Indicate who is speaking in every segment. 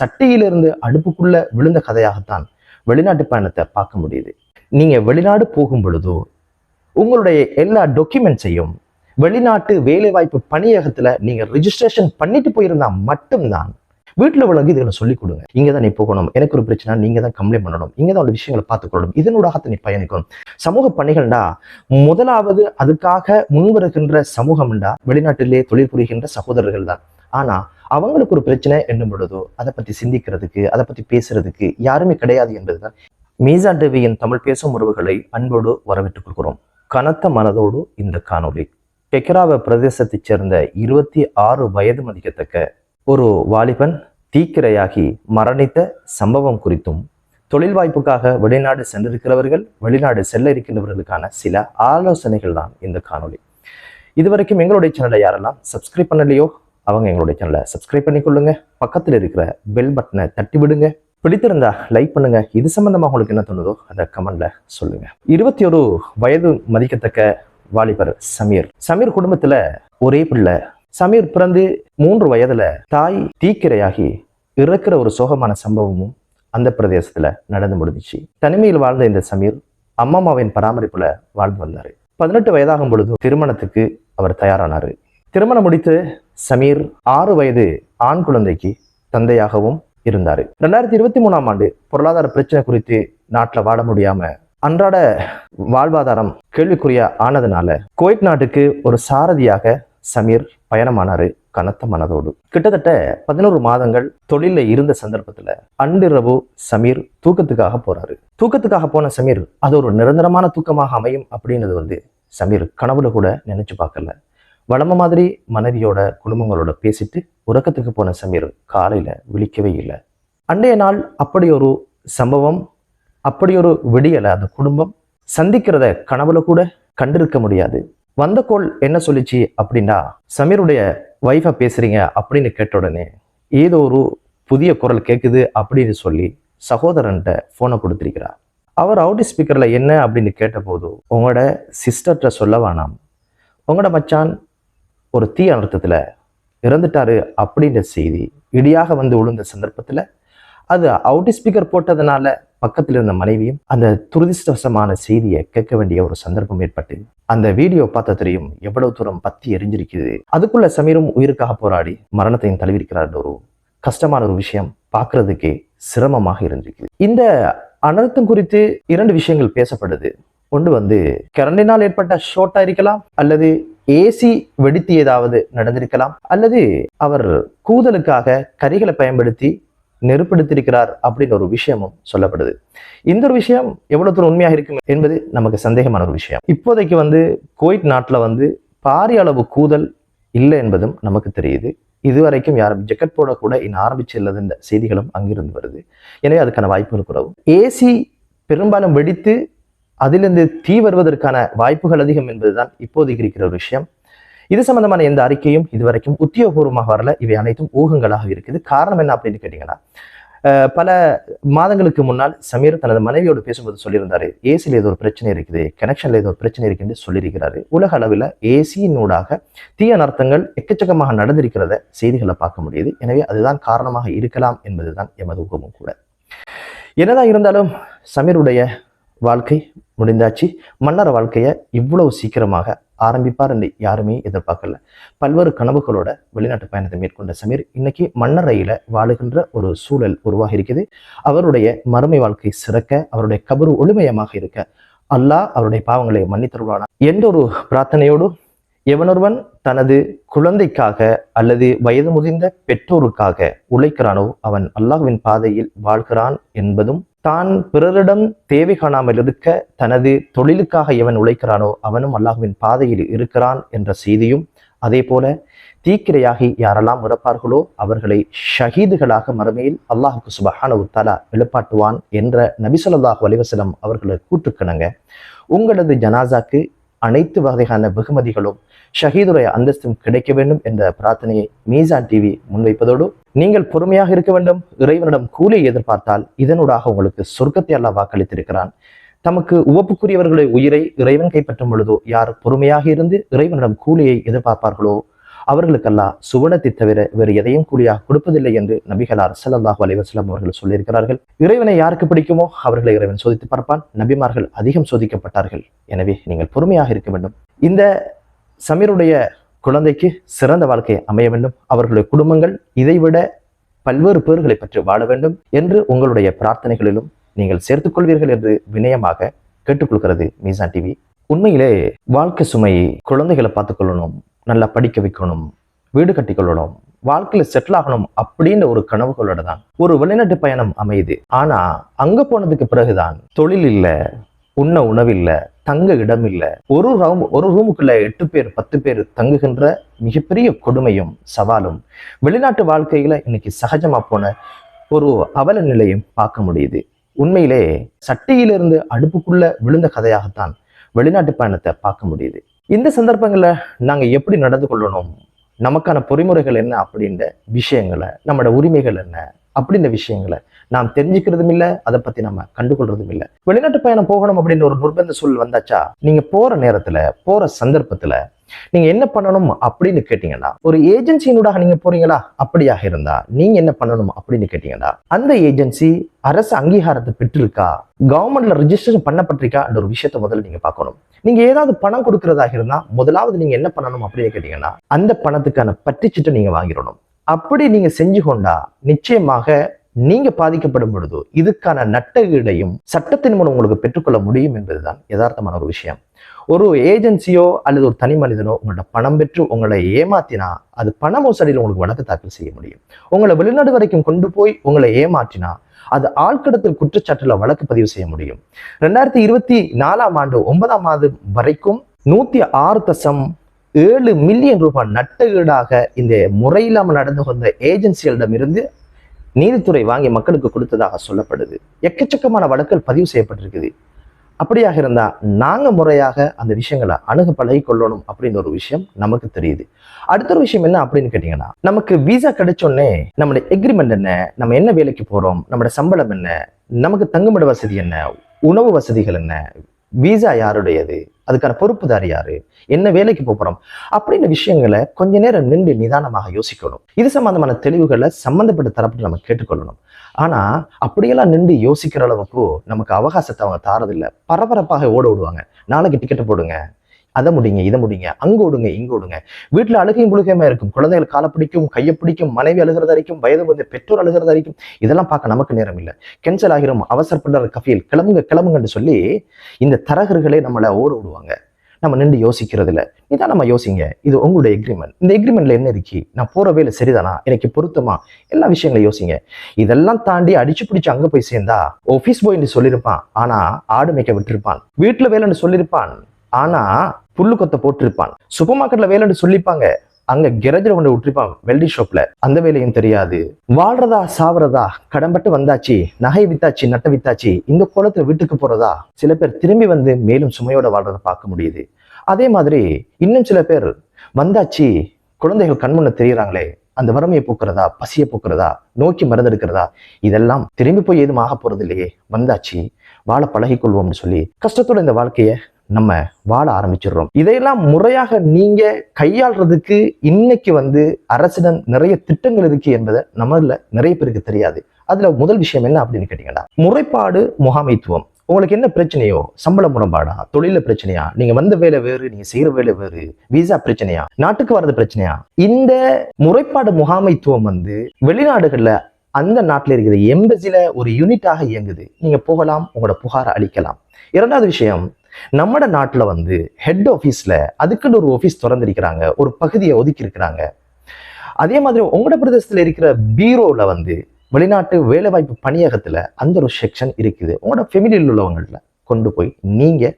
Speaker 1: சட்டையிலிருந்து அடுப்புக்குள்ள விழுந்த கதையாகத்தான் வெளிநாட்டு பயணத்தை பார்க்க முடியுது நீங்க வெளிநாடு போகும் பொழுதோ உங்களுடைய எல்லா டாக்குமெண்ட்ஸையும் வெளிநாட்டு வேலைவாய்ப்பு பணியகத்துல நீங்க ரிஜிஸ்ட்ரேஷன் பண்ணிட்டு போயிருந்தா மட்டும்தான் வீட்டில் உள்ளவங்க இதில் சொல்லிக் கொடுங்க இங்கே தான் நீ போகணும் எனக்கு ஒரு பிரச்சனை நீங்கள் தான் கம்ப்ளைண்ட் பண்ணணும் இங்கே தான் ஒரு விஷயங்களை பார்த்துக்கொள்ளணும் இதனூடாக நீ பயணிக்கணும் சமூக பணிகள்டா முதலாவது அதுக்காக முன்வருகின்ற சமூகம்டா வெளிநாட்டிலே தொழில் புரிகின்ற சகோதரர்கள் தான் ஆனால் அவங்களுக்கு ஒரு பிரச்சனை என்னும் பொழுதோ அதை பற்றி சிந்திக்கிறதுக்கு அதை பற்றி பேசுறதுக்கு யாருமே கிடையாது என்பதுதான் மீசா டிவியின் தமிழ் பேசும் உறவுகளை அன்போடு வரவேற்றுக் கொள்கிறோம் கனத்த மனதோடு இந்த காணொலி டெக்ராவ பிரதேசத்தைச் சேர்ந்த இருபத்தி ஆறு வயது மதிக்கத்தக்க ஒரு வாலிபன் தீக்கிரையாகி மரணித்த சம்பவம் குறித்தும் தொழில் வாய்ப்புக்காக வெளிநாடு சென்றிருக்கிறவர்கள் வெளிநாடு செல்ல இருக்கின்றவர்களுக்கான சில ஆலோசனைகள் தான் இந்த காணொலி இதுவரைக்கும் எங்களுடைய சேனலை யாரெல்லாம் சப்ஸ்கிரைப் பண்ணலையோ அவங்க எங்களுடைய சேனலை சப்ஸ்கிரைப் பண்ணிக்கொள்ளுங்க பக்கத்தில் இருக்கிற பெல் பட்டனை தட்டி விடுங்க பிடித்திருந்தா லைக் பண்ணுங்க இது சம்பந்தமாக உங்களுக்கு என்ன தோணுதோ அதை கமெண்ட்ல சொல்லுங்க இருபத்தி ஒரு வயது மதிக்கத்தக்க வாலிபர் சமீர் சமீர் குடும்பத்துல ஒரே பிள்ளை சமீர் பிறந்து மூன்று வயதுல தாய் தீக்கிரையாகி இறக்கிற ஒரு சோகமான சம்பவமும் அந்த பிரதேசத்துல நடந்து முடிஞ்சிச்சு தனிமையில் வாழ்ந்த இந்த சமீர் அம்மாவின் பராமரிப்புல வாழ்ந்து வந்தாரு பதினெட்டு வயதாகும் பொழுது திருமணத்துக்கு அவர் தயாரானாரு திருமணம் முடித்து சமீர் ஆறு வயது ஆண் குழந்தைக்கு தந்தையாகவும் இருந்தார் ரெண்டாயிரத்தி இருபத்தி மூணாம் ஆண்டு பொருளாதார பிரச்சனை குறித்து நாட்டில் வாழ முடியாம அன்றாட வாழ்வாதாரம் கேள்விக்குறியா ஆனதுனால குவைட் நாட்டுக்கு ஒரு சாரதியாக சமீர் பயணமானாரு கனத்த மனதோடு கிட்டத்தட்ட பதினோரு மாதங்கள் தொழில இருந்த சந்தர்ப்பத்துல அன்றிரவு சமீர் தூக்கத்துக்காக போறாரு தூக்கத்துக்காக போன சமீர் அது ஒரு நிரந்தரமான தூக்கமாக அமையும் அப்படின்றது வந்து சமீர் கனவுல கூட நினைச்சு பார்க்கல வளம மாதிரி மனைவியோட குடும்பங்களோட பேசிட்டு உறக்கத்துக்கு போன சமீர் காலையில் விழிக்கவே இல்லை அன்றைய நாள் அப்படி ஒரு சம்பவம் அப்படி ஒரு விடியலை அந்த குடும்பம் சந்திக்கிறத கனவுல கூட கண்டிருக்க முடியாது வந்த கோள் என்ன சொல்லிச்சு அப்படின்னா சமீருடைய ஒய்ஃபை பேசுறீங்க அப்படின்னு கேட்ட உடனே ஏதோ ஒரு புதிய குரல் கேட்குது அப்படின்னு சொல்லி சகோதரன்கிட்ட ஃபோனை கொடுத்துருக்கிறார் அவர் அவுட் ஸ்பீக்கர்ல என்ன அப்படின்னு கேட்டபோது உங்களோட சிஸ்டர்கிட்ட சொல்ல வேணாம் உங்களோட மச்சான் ஒரு தீ அனர்த்தத்தில் இறந்துட்டாரு அப்படின்ற செய்தி இடியாக வந்து விழுந்த சந்தர்ப்பத்தில் அது அவுட் ஸ்பீக்கர் போட்டதுனால பக்கத்தில் இருந்த மனைவியும் அந்த துரதிருஷ்டவசமான செய்தியை கேட்க வேண்டிய ஒரு சந்தர்ப்பம் ஏற்பட்டு அந்த வீடியோ பார்த்த தெரியும் எவ்வளவு தூரம் பத்தி எரிஞ்சிருக்குது அதுக்குள்ள சமீரும் உயிருக்காக போராடி மரணத்தையும் தழுவிருக்கிறார் ஒரு கஷ்டமான ஒரு விஷயம் பார்க்கறதுக்கே சிரமமாக இருந்திருக்கு இந்த அனர்த்தம் குறித்து இரண்டு விஷயங்கள் பேசப்படுது கொண்டு வந்து கரண்டினால் ஏற்பட்ட ஷோட்டா இருக்கலாம் அல்லது ஏசி வெடித்து ஏதாவது நடந்திருக்கலாம் அல்லது அவர் கூதலுக்காக கரிகளை பயன்படுத்தி நெருப்படுத்திருக்கிறார் அப்படின்னு ஒரு விஷயமும் சொல்லப்படுது இந்த ஒரு விஷயம் எவ்வளவு தூரம் உண்மையாக இருக்கும் என்பது நமக்கு சந்தேகமான ஒரு விஷயம் இப்போதைக்கு வந்து குவைட் நாட்டில் வந்து பாரிய அளவு கூதல் இல்லை என்பதும் நமக்கு தெரியுது இதுவரைக்கும் யாரும் ஜெக்கெட் போடக்கூட இன்னும் ஆரம்பிச்சில்லதுன்ற செய்திகளும் அங்கிருந்து வருது எனவே அதுக்கான வாய்ப்புகள் கூடவும் ஏசி பெரும்பாலும் வெடித்து அதிலிருந்து தீ வருவதற்கான வாய்ப்புகள் அதிகம் என்பதுதான் இப்போதைக்கு இருக்கிற ஒரு விஷயம் இது சம்பந்தமான எந்த அறிக்கையும் இதுவரைக்கும் உத்தியோகபூர்வமாக வரல இவை அனைத்தும் ஊகங்களாக இருக்குது காரணம் என்ன அப்படின்னு கேட்டீங்கன்னா பல மாதங்களுக்கு முன்னால் சமீர் தனது மனைவியோடு பேசும்போது சொல்லியிருந்தாரு ஏசியில் ஏதோ ஒரு பிரச்சனை இருக்குது கனெக்ஷன்ல ஏதோ ஒரு பிரச்சனை இருக்குதுன்னு சொல்லியிருக்கிறாரு உலக அளவில் ஏசியினூடாக தீய நர்த்தங்கள் எக்கச்சக்கமாக நடந்திருக்கிறத செய்திகளை பார்க்க முடியுது எனவே அதுதான் காரணமாக இருக்கலாம் என்பதுதான் எமது ஊகமும் கூட என்னதான் இருந்தாலும் சமீருடைய வாழ்க்கை முடிந்தாச்சு மன்னர் வாழ்க்கையை இவ்வளவு சீக்கிரமாக ஆரம்பிப்பார் என்று யாருமே எதிர்பார்க்கல பல்வேறு கனவுகளோட வெளிநாட்டு பயணத்தை மேற்கொண்ட சமீர் இன்னைக்கு மன்னரையில வாழுகின்ற ஒரு சூழல் உருவாகி இருக்குது அவருடைய மறுமை வாழ்க்கை சிறக்க அவருடைய கபரு ஒளிமயமாக இருக்க அல்லாஹ் அவருடைய பாவங்களை மன்னித்தருவானா எந்த ஒரு பிரார்த்தனையோடு எவனொருவன் தனது குழந்தைக்காக அல்லது வயது முதிர்ந்த பெற்றோருக்காக உழைக்கிறானோ அவன் அல்லாஹ்வின் பாதையில் வாழ்கிறான் என்பதும் தான் பிறரிடம் தேவை காணாமல் இருக்க தனது தொழிலுக்காக எவன் உழைக்கிறானோ அவனும் அல்லாஹுவின் பாதையில் இருக்கிறான் என்ற செய்தியும் அதே போல தீக்கிரையாகி யாரெல்லாம் இறப்பார்களோ அவர்களை ஷஹீதுகளாக மறுமையில் அல்லாஹுக்கு சுபஹான உத்தாலா எழுப்பாட்டுவான் என்ற நபிசல்லாஹு அலிவசலம் அவர்களை கூட்டுக்கணுங்க உங்களது ஜனாசாக்கு அனைத்து வகையான வெகுமதிகளும் ஷஹீதுடைய அந்தஸ்தும் கிடைக்க வேண்டும் என்ற பிரார்த்தனையை மீசான் டிவி முன்வைப்பதோடு நீங்கள் பொறுமையாக இருக்க வேண்டும் இறைவனிடம் கூலி எதிர்பார்த்தால் இதனூடாக உங்களுக்கு சொர்க்கத்தை அல்ல வாக்களித்திருக்கிறான் தமக்கு உவப்புக்குரியவர்களை உயிரை இறைவன் கைப்பற்றும் பொழுதோ யார் பொறுமையாக இருந்து இறைவனிடம் கூலியை எதிர்பார்ப்பார்களோ அவர்களுக்கெல்லாம் சுவனத்தை தவிர வேறு எதையும் கூடியா கொடுப்பதில்லை என்று நபிகளார் சல்லாஹு அலைவாஸ்லாம் அவர்கள் சொல்லியிருக்கிறார்கள் இறைவனை யாருக்கு பிடிக்குமோ அவர்களை இறைவன் சோதித்து பார்ப்பான் நபிமார்கள் அதிகம் சோதிக்கப்பட்டார்கள் எனவே நீங்கள் பொறுமையாக இருக்க வேண்டும் இந்த சமீருடைய குழந்தைக்கு சிறந்த வாழ்க்கை அமைய வேண்டும் அவர்களுடைய குடும்பங்கள் இதைவிட பல்வேறு பேர்களை பற்றி வாழ வேண்டும் என்று உங்களுடைய பிரார்த்தனைகளிலும் நீங்கள் சேர்த்துக்கொள்வீர்கள் என்று வினயமாக கேட்டுக்கொள்கிறது மீசான் டிவி உண்மையிலே வாழ்க்கை சுமையை குழந்தைகளை பார்த்துக்கொள்ளணும் நல்லா படிக்க வைக்கணும் வீடு கட்டி கொள்ளணும் வாழ்க்கையில் செட்டில் ஆகணும் அப்படின்ற ஒரு கனவுகளோட தான் ஒரு வெளிநாட்டு பயணம் அமையுது ஆனா அங்க போனதுக்கு பிறகுதான் தொழில் இல்லை உண்ண உணவில்லை தங்க இடம் இல்ல ஒரு ரூம் ஒரு ரூமுக்குள்ள எட்டு பேர் பத்து பேர் தங்குகின்ற மிகப்பெரிய கொடுமையும் சவாலும் வெளிநாட்டு வாழ்க்கையில இன்னைக்கு சகஜமா போன ஒரு அவல நிலையும் பார்க்க முடியுது உண்மையிலே சட்டியிலிருந்து அடுப்புக்குள்ள விழுந்த கதையாகத்தான் வெளிநாட்டு பயணத்தை பார்க்க முடியுது இந்த சந்தர்ப்பங்களில் நாங்கள் எப்படி நடந்து கொள்ளணும் நமக்கான பொறிமுறைகள் என்ன அப்படின்ற விஷயங்களை நம்மளோட உரிமைகள் என்ன அப்படின்ற விஷயங்களை நாம் தெரிஞ்சுக்கிறதும் இல்லை அதை பத்தி நம்ம கண்டுகொள்றதும் இல்லை வெளிநாட்டு பயணம் போகணும் அப்படின்னு ஒரு நிர்பந்த சூழல் வந்தாச்சா நீங்க போற நேரத்துல போற சந்தர்ப்பத்துல நீங்க என்ன பண்ணணும் அப்படின்னு கேட்டீங்கன்னா ஒரு ஏஜென்சியினூடாக நீங்க போறீங்களா அப்படியாக இருந்தா நீங்க என்ன பண்ணணும் அப்படின்னு கேட்டீங்கன்னா அந்த ஏஜென்சி அரசு அங்கீகாரத்தை பெற்றிருக்கா கவர்மெண்ட்ல ரிஜிஸ்ட்ரேஷன் பண்ணப்பட்டிருக்கா என்ற ஒரு விஷயத்த முதல்ல நீங்க பார்க்கணும் நீங்க ஏதாவது பணம் கொடுக்கறதாக இருந்தா முதலாவது நீங்க என்ன பண்ணணும் அப்படின்னு கேட்டீங்கன்னா அந்த பணத்துக்கான பட்டிச்சிட்டை நீங்க வாங்கிடணும் அப்படி நீங்க செஞ்சு கொண்டா நிச்சயமாக நீங்க பாதிக்கப்படும் பொழுது இதுக்கான நட்டகீடையும் சட்டத்தின் மூலம் உங்களுக்கு பெற்றுக்கொள்ள முடியும் என்பதுதான் யதார்த்தமான ஒரு விஷயம் ஒரு ஏஜென்சியோ அல்லது ஒரு தனி மனிதனோ உங்களோட பணம் பெற்று உங்களை ஏமாத்தினா அது பண மோசடியில் உங்களுக்கு வழக்கு தாக்கல் செய்ய முடியும் உங்களை வெளிநாடு வரைக்கும் கொண்டு போய் உங்களை ஏமாற்றினா அது ஆழ்கடத்தில் குற்றச்சாட்டில் வழக்கு பதிவு செய்ய முடியும் ரெண்டாயிரத்தி இருபத்தி நாலாம் ஆண்டு ஒன்பதாம் மாதம் வரைக்கும் நூத்தி ஆறு தசம் ஏழு மில்லியன் ரூபாய் நட்டகீடாக இந்த முறையில்லாமல் நடந்து கொண்ட ஏஜென்சிகளிடமிருந்து நீதித்துறை வாங்கி மக்களுக்கு கொடுத்ததாக சொல்லப்படுது எக்கச்சக்கமான வழக்குகள் பதிவு செய்யப்பட்டிருக்குது அப்படியாக இருந்தால் நாங்கள் முறையாக அந்த விஷயங்களை அணுக பழகி கொள்ளணும் அப்படின்னு ஒரு விஷயம் நமக்கு தெரியுது அடுத்த ஒரு விஷயம் என்ன அப்படின்னு கேட்டிங்கன்னா நமக்கு விசா கிடைச்சோடனே நம்மளுடைய எக்ரிமெண்ட் என்ன நம்ம என்ன வேலைக்கு போகிறோம் நம்மளோட சம்பளம் என்ன நமக்கு தங்குமிட வசதி என்ன உணவு வசதிகள் என்ன வீசா யாருடையது அதுக்கான பொறுப்புதார் யாரு என்ன வேலைக்கு போகிறோம் அப்படின்ற விஷயங்களை கொஞ்ச நேரம் நின்று நிதானமாக யோசிக்கணும் இது சம்பந்தமான தெளிவுகளை சம்பந்தப்பட்ட தரப்பில் நம்ம கேட்டுக்கொள்ளணும் ஆனா அப்படியெல்லாம் நின்று யோசிக்கிற அளவுக்கு நமக்கு அவகாசத்தை அவங்க தாரதில்லை பரபரப்பாக ஓட விடுவாங்க நாளைக்கு டிக்கெட்டை போடுங்க அதை முடிங்க இதை முடிங்க அங்கே ஓடுங்க இங்கே ஓடுங்க வீட்டில் அழுகையும் புழுகையுமா இருக்கும் குழந்தைகள் காலை பிடிக்கும் கையை பிடிக்கும் மனைவி அழுகிறத அரிக்கும் வயது வந்து பெற்றோர் அழுகிறத அரிக்கும் இதெல்லாம் பார்க்க நமக்கு நேரம் இல்லை கேன்சல் ஆகிரும் அவசரப்படுற கஃபியல் கிளம்புங்க கிளம்புங்கன்னு சொல்லி இந்த தரகர்களே நம்மளை ஓட விடுவாங்க நம்ம நின்று யோசிக்கிறது இல்லை இதான் நம்ம யோசிங்க இது உங்களுடைய எக்ரிமெண்ட் இந்த எக்ரிமெண்ட்ல என்ன இருக்கு நான் போற வேலை சரிதானா எனக்கு பொருத்தமா எல்லா விஷயங்களையும் யோசிங்க இதெல்லாம் தாண்டி அடிச்சு பிடிச்சு அங்க போய் சேர்ந்தா ஆஃபீஸ் போய் சொல்லியிருப்பான் ஆனா ஆடு மேய்க்க விட்டுருப்பான் வீட்டுல வேலைன்னு சொல்லியிருப்பான் ஆனா புல்லு கொத்த போட்டிருப்பான் சூப்பர் மார்க்கெட்ல வேலைன்னு சொல்லிப்பாங்க அங்க கெரேஜில் கொண்டு விட்டுருப்பான் வெல்டி ஷாப்ல அந்த வேலையும் தெரியாது வாழ்றதா சாவறதா கடம்பட்டு வந்தாச்சு நகை வித்தாச்சு நட்ட வித்தாச்சு இந்த கோலத்துல வீட்டுக்கு போறதா சில பேர் திரும்பி வந்து மேலும் சுமையோட வாழ்றத பார்க்க முடியுது அதே மாதிரி இன்னும் சில பேர் வந்தாச்சு குழந்தைகள் கண்முன்ன தெரியறாங்களே அந்த வறுமையை போக்குறதா பசியை போக்குறதா நோக்கி மருந்தெடுக்கிறதா இதெல்லாம் திரும்பி போய் எதுவும் ஆக போறது இல்லையே வந்தாச்சு வாழ பழகி கொள்வோம்னு சொல்லி கஷ்டத்தோட இந்த வாழ்க்கையை நம்ம வாழ ஆரம்பிச்சிடுறோம் இதையெல்லாம் முறையாக நீங்க கையாள்றதுக்கு இன்னைக்கு வந்து அரசிடம் நிறைய திட்டங்கள் இருக்கு என்பதை நம்மள நிறைய பேருக்கு தெரியாது அதுல முதல் விஷயம் என்ன அப்படின்னு கேட்டீங்கன்னா முறைப்பாடு முகாமைத்துவம் உங்களுக்கு என்ன பிரச்சனையோ சம்பள முரண்பாடா தொழில பிரச்சனையா நீங்க வந்த வேலை வேறு நீங்க செய்யற வேலை வேறு விசா பிரச்சனையா நாட்டுக்கு வர்றது பிரச்சனையா இந்த முறைப்பாடு முகாமைத்துவம் வந்து வெளிநாடுகள்ல அந்த நாட்டில் இருக்கிற எம்பசில ஒரு யூனிட்டாக இயங்குது நீங்க போகலாம் உங்களோட புகாரை அளிக்கலாம் இரண்டாவது விஷயம் நம்மட நாட்டில் வந்து ஹெட் ஆஃபீஸில் அதுக்குன்னு ஒரு ஆஃபீஸ் திறந்திருக்கிறாங்க ஒரு பகுதியை ஒதுக்கி இருக்கிறாங்க அதே மாதிரி உங்களோட பிரதேசத்தில் இருக்கிற பீரோவில் வந்து வெளிநாட்டு வேலைவாய்ப்பு பணியகத்தில் அந்த ஒரு செக்ஷன் இருக்குது உங்களோட ஃபெமிலியில் உள்ளவங்களில் கொண்டு போய் நீங்கள்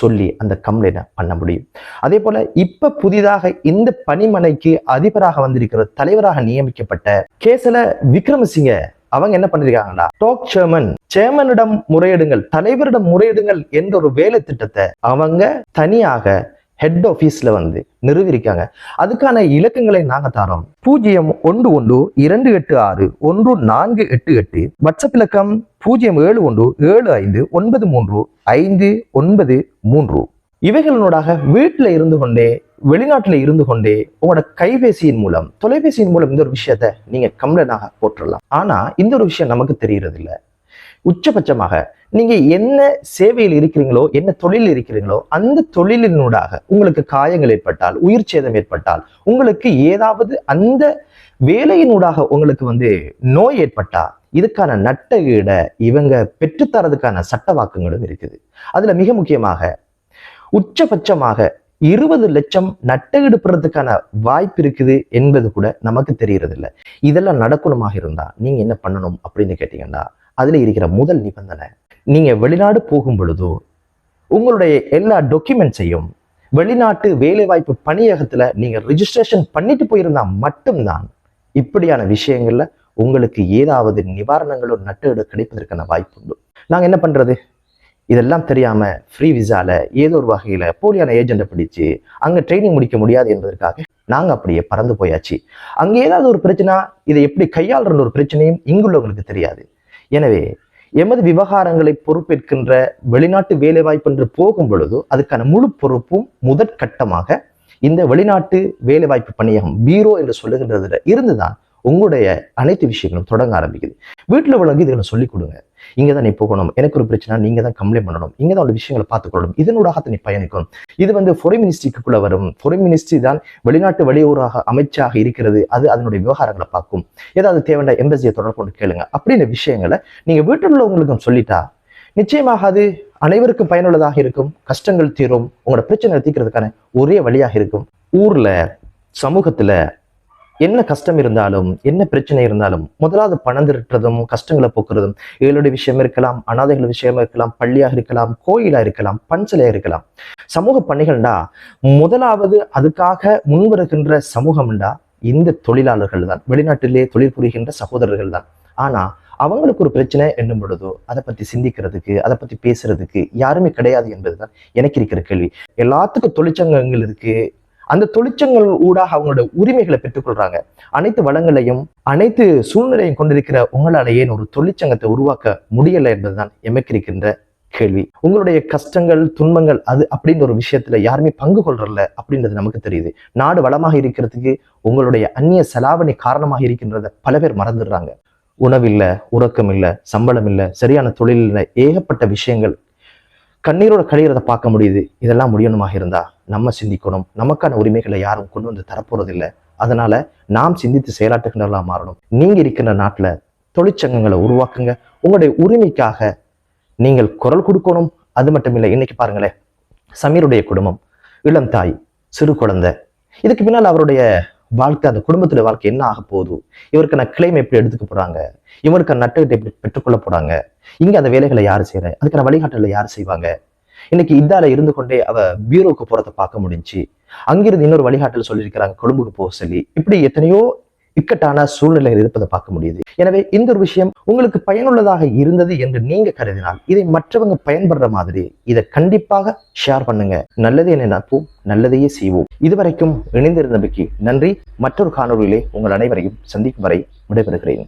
Speaker 1: சொல்லி அந்த கம்ப்ளைண்டை பண்ண முடியும் அதே போல் இப்போ புதிதாக இந்த பணிமனைக்கு அதிபராக வந்திருக்கிற தலைவராக நியமிக்கப்பட்ட கேசல விக்ரமசிங்க அவங்க என்ன பண்ணிருக்காங்கன்னா டோக் சேர்மன் சேர்மனிடம் முறையிடுங்கள் தலைவரிடம் முறையிடுங்கள் என்ற ஒரு வேலை திட்டத்தை அவங்க தனியாக ஹெட் ஆஃபீஸ்ல வந்து நிறுவிருக்காங்க அதுக்கான இலக்கங்களை நாங்க தரோம் பூஜ்ஜியம் ஒன்று ஒன்று இரண்டு எட்டு ஆறு ஒன்று நான்கு எட்டு எட்டு வாட்ஸ்அப் இலக்கம் பூஜ்ஜியம் ஏழு ஒன்று ஏழு ஐந்து ஒன்பது மூன்று ஐந்து ஒன்பது மூன்று இவைகளினோட வீட்டில் இருந்து கொண்டே வெளிநாட்டில் இருந்து கொண்டே உங்களோட கைபேசியின் மூலம் தொலைபேசியின் மூலம் இந்த ஒரு விஷயத்த நீங்க கம்ப்ளைண்டாக போட்டுடலாம் ஆனா இந்த ஒரு விஷயம் நமக்கு தெரியறது இல்லை உச்சபட்சமாக நீங்க என்ன சேவையில் இருக்கிறீங்களோ என்ன தொழிலில் இருக்கிறீங்களோ அந்த தொழிலினூடாக உங்களுக்கு காயங்கள் ஏற்பட்டால் உயிர் சேதம் ஏற்பட்டால் உங்களுக்கு ஏதாவது அந்த வேலையினூடாக உங்களுக்கு வந்து நோய் ஏற்பட்டா இதுக்கான ஈட இவங்க பெற்றுத்தரதுக்கான சட்ட வாக்குங்களும் இருக்குது அதுல மிக முக்கியமாக உச்சபட்சமாக இருபது லட்சம் எடுப்புறதுக்கான வாய்ப்பு இருக்குது என்பது கூட நமக்கு தெரியறதில்ல இதெல்லாம் நடக்கணுமாக இருந்தா நீங்க என்ன பண்ணணும் அப்படின்னு கேட்டீங்கன்னா அதுல இருக்கிற முதல் நிபந்தனை நீங்க வெளிநாடு போகும் பொழுதோ உங்களுடைய எல்லா டாக்குமெண்ட்ஸையும் வெளிநாட்டு வேலைவாய்ப்பு பணியகத்துல நீங்க ரிஜிஸ்ட்ரேஷன் பண்ணிட்டு போயிருந்தா மட்டும்தான் இப்படியான விஷயங்கள்ல உங்களுக்கு ஏதாவது நிவாரணங்களோ நட்டு கிடைப்பதற்கான வாய்ப்பு உண்டு நாங்க என்ன பண்றது இதெல்லாம் தெரியாமல் ஃப்ரீ விசால ஏதோ ஒரு வகையில் போலியான ஏஜெண்டை பிடிச்சு அங்கே ட்ரைனிங் முடிக்க முடியாது என்பதற்காக நாங்கள் அப்படியே பறந்து போயாச்சு அங்கே ஏதாவது ஒரு பிரச்சனை இதை எப்படி கையாளுற ஒரு பிரச்சனையும் இங்குள்ளவங்களுக்கு தெரியாது எனவே எமது விவகாரங்களை பொறுப்பேற்கின்ற வெளிநாட்டு வேலைவாய்ப்பு என்று போகும் பொழுது அதுக்கான முழு பொறுப்பும் முதற்கட்டமாக இந்த வெளிநாட்டு வேலைவாய்ப்பு பணியகம் பீரோ என்று சொல்லுகின்றதுல இருந்துதான் உங்களுடைய அனைத்து விஷயங்களும் தொடங்க ஆரம்பிக்குது வீட்டில் உள்ளவங்க இதுகளை சொல்லிக் கொடுங்க இங்கே தான் நீ போகணும் எனக்கு ஒரு பிரச்சனை நீங்க தான் கம்ப்ளைண்ட் பண்ணணும் இங்கே தான் ஒரு விஷயங்களை பார்த்துக்கொள்ளணும் இதனூடாக நீ பயணிக்கணும் இது வந்து ஃபொரின் மினிஸ்ட்ரிக்குள்ளே வரும் ஃபொரின் மினிஸ்ட்ரி தான் வெளிநாட்டு வெளியூராக அமைச்சாக இருக்கிறது அது அதனுடைய விவகாரங்களை பார்க்கும் ஏதாவது தேவையான எம்பசியை தொடர்பு கொண்டு கேளுங்க அப்படின்ற விஷயங்களை நீங்கள் வீட்டில் உள்ளவங்களுக்கும் சொல்லிட்டா நிச்சயமாக அது அனைவருக்கும் பயனுள்ளதாக இருக்கும் கஷ்டங்கள் தீரும் உங்களோட பிரச்சனை தீர்க்கிறதுக்கான ஒரே வழியாக இருக்கும் ஊரில் சமூகத்தில் என்ன கஷ்டம் இருந்தாலும் என்ன பிரச்சனை இருந்தாலும் முதலாவது பணம் திருட்டுறதும் கஷ்டங்களை போக்குறதும் ஏழுடைய விஷயம் இருக்கலாம் அனாதைகள் விஷயமா இருக்கலாம் பள்ளியாக இருக்கலாம் கோயிலா இருக்கலாம் பஞ்சலையா இருக்கலாம் சமூக பணிகள்டா முதலாவது அதுக்காக முன்வருகின்ற சமூகம்டா இந்த தொழிலாளர்கள் தான் வெளிநாட்டிலேயே தொழில் புரிகின்ற சகோதரர்கள் தான் ஆனா அவங்களுக்கு ஒரு பிரச்சனை என்னும் பொழுதோ அதை பத்தி சிந்திக்கிறதுக்கு அதை பத்தி பேசுறதுக்கு யாருமே கிடையாது என்பதுதான் எனக்கு இருக்கிற கேள்வி எல்லாத்துக்கும் தொழிற்சங்கங்கள் இருக்கு அந்த தொழிற்சங்கள் ஊடாக அவங்களோட உரிமைகளை பெற்றுக்கொள்றாங்க அனைத்து வளங்களையும் அனைத்து சூழ்நிலையும் கொண்டிருக்கிற உங்களால ஏன் ஒரு தொழிற்சங்கத்தை உருவாக்க முடியலை என்பதுதான் எமக்கிருக்கின்ற கேள்வி உங்களுடைய கஷ்டங்கள் துன்பங்கள் அது அப்படின்ற ஒரு விஷயத்துல யாருமே பங்கு கொள்றல அப்படின்றது நமக்கு தெரியுது நாடு வளமாக இருக்கிறதுக்கு உங்களுடைய அந்நிய செலாவணி காரணமாக இருக்கின்றத பல பேர் மறந்துடுறாங்க உணவில்லை உறக்கம் இல்லை சம்பளம் இல்லை சரியான தொழில் இல்லை ஏகப்பட்ட விஷயங்கள் கண்ணீரோட கழிகிறத பார்க்க முடியுது இதெல்லாம் முடியணுமா இருந்தா நம்ம சிந்திக்கணும் நமக்கான உரிமைகளை யாரும் கொண்டு வந்து தரப்போறதில்லை அதனால நாம் சிந்தித்து செயலாட்டுகின்றலாம் மாறணும் நீங்க இருக்கின்ற நாட்டில் தொழிற்சங்கங்களை உருவாக்குங்க உங்களுடைய உரிமைக்காக நீங்கள் குரல் கொடுக்கணும் அது மட்டும் இல்லை இன்னைக்கு பாருங்களேன் சமீருடைய குடும்பம் இளம் தாய் சிறு குழந்தை இதுக்கு பின்னால் அவருடைய வாழ்க்கை அந்த குடும்பத்துடைய வாழ்க்கை என்ன ஆக போகுது இவருக்கான கிளைம் எப்படி எடுத்துக்க போறாங்க இவருக்கான நட்டுகிட்ட எப்படி பெற்றுக்கொள்ள போறாங்க இங்க அந்த வேலைகளை யார் செய்யற அதுக்கான வழிகாட்டல யார் செய்வாங்க இன்னைக்கு இதால இருந்து கொண்டே அவ பியூரோக்கு போறத பார்க்க முடிஞ்சு அங்கிருந்து இன்னொரு வழிகாட்டல் சொல்லியிருக்கிறாங்க கொழும்புக்கு போக சொல்லி இப்படி எத்தனையோ இக்கட்டான சூழ்நிலையில் இருப்பதை பார்க்க முடியுது எனவே இந்த ஒரு விஷயம் உங்களுக்கு பயனுள்ளதாக இருந்தது என்று நீங்க கருதினால் இதை மற்றவங்க பயன்படுற மாதிரி இதை கண்டிப்பாக ஷேர் பண்ணுங்க நல்லது என நட்போம் நல்லதையே செய்வோம் இதுவரைக்கும் இணைந்திருந்தமைக்கு நன்றி மற்றொரு காணொலியிலே உங்கள் அனைவரையும் சந்திக்கும் வரை விடைபெறுகிறேன்